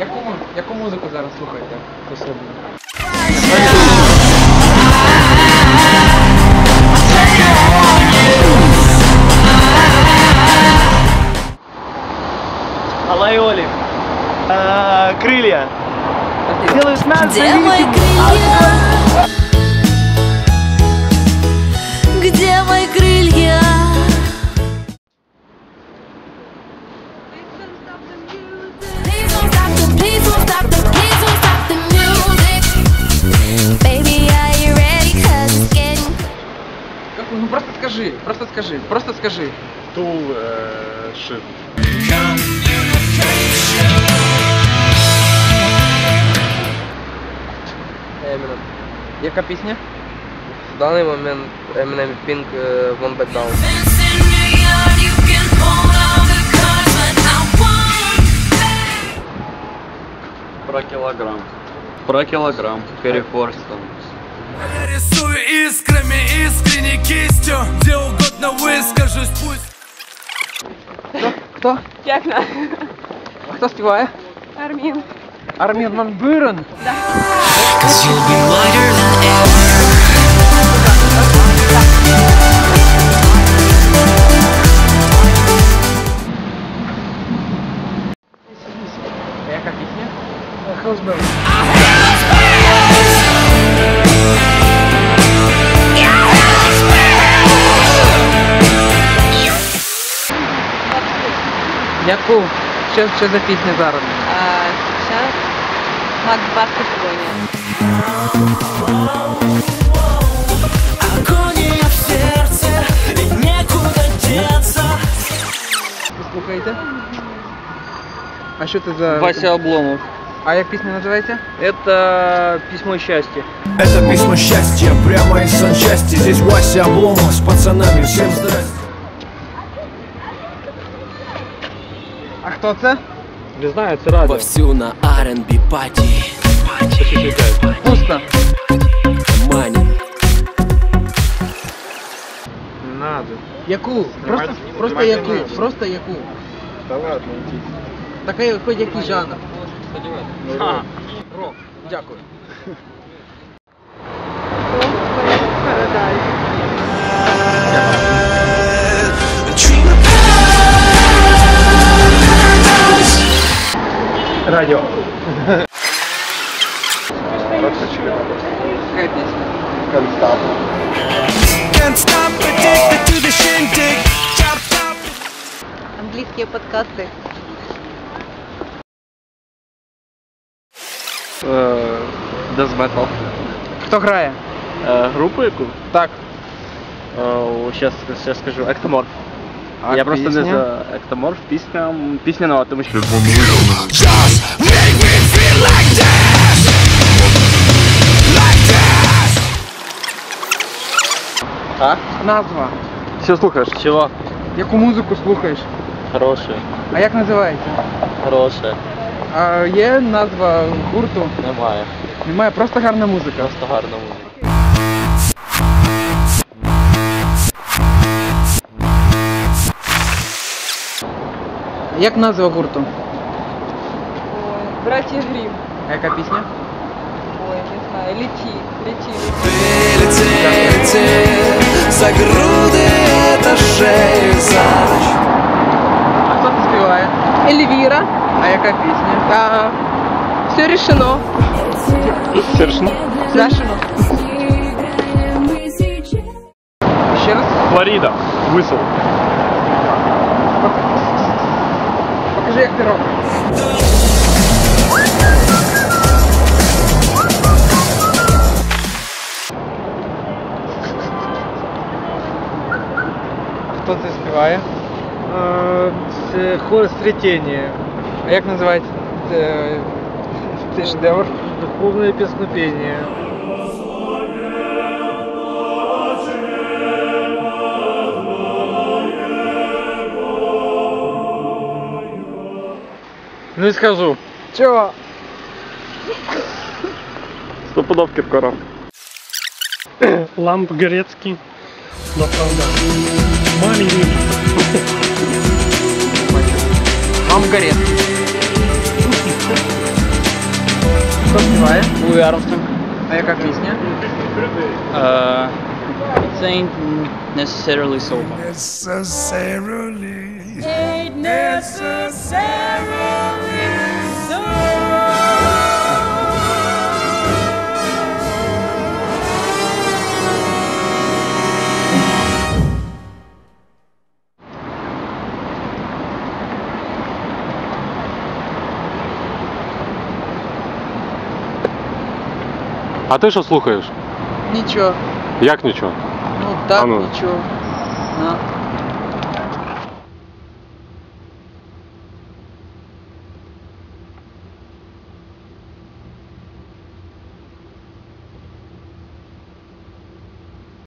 Яку, яку музику зараз слухаєте? Особливо. Алайоли. А, крылья. Делаю Где мои крылья? Скажи, просто скажи. Тул э, шип. Eminem. Яка пісня? В даний момент Eminem Pink е, One Back Down. Про килограмм. Про килограмм. Перефорстон. Я рисую искрами, искренней кистью Где угодно выскажусь, пусть Хто? Як на А хто співає? Армін. Армін Ван Бюрен. Яку? Що, що за пісня зараз? А сейчас Макс Барских Погоня. Агония в сердце И некуда деться Ви слухаєте? А що це за... Вася Обломов. А як пісня називається? Это письмо счастья. Это письмо счастья прямо из санчасти Здесь Вася Обломов с пацанами Всем здрасте А хто це? Не знаю, это радио. Вовсю на R&B пати Пусто. Манин Не надо. Яку? Просто, просто знімати яку? не можна. Просто яку? Да ладно, иди. Такий хоч який жанр. А, Рок. Дякую. Англійські подкасти. Death Metal. Хто грає? Группу яку? Так. Сейчас, сейчас скажу. Эктоморф. А Я просто не за Эктоморф. Пісня, пісня нова, тому що... А? Назва. Все слухаєш? Чего? Яку музику слухаєш? Хороше. А як називається? Хороше. А є назва гурту? Немає. Немає, просто гарна музика. Просто гарна музика. Як назва гурту? Ой, Братья Грім. А яка пісня? Ой, не знаю. Лети, лети, лети. Прилетите за груды этажей за ночь А хто це співає? Эльвира. А яка пісня? А, все решено. Сершно? Решено. Ще раз? Флорида. Висел. Покажи, як ти робиш. Хто це співає? Це хор Сретение. А як називається е, цей шедевр? Духовное песнопение. Ну и скажу. Чого? Стопудов Киркоров. Ламп Горецкий. Но правда. Маленький. Вам горет. Хто співає? Луи Армстронг. А яка пісня? Uh, it ain't necessarily so. А ти що слухаєш? Нічого. Як нічого? Так, А ну. нічого. А.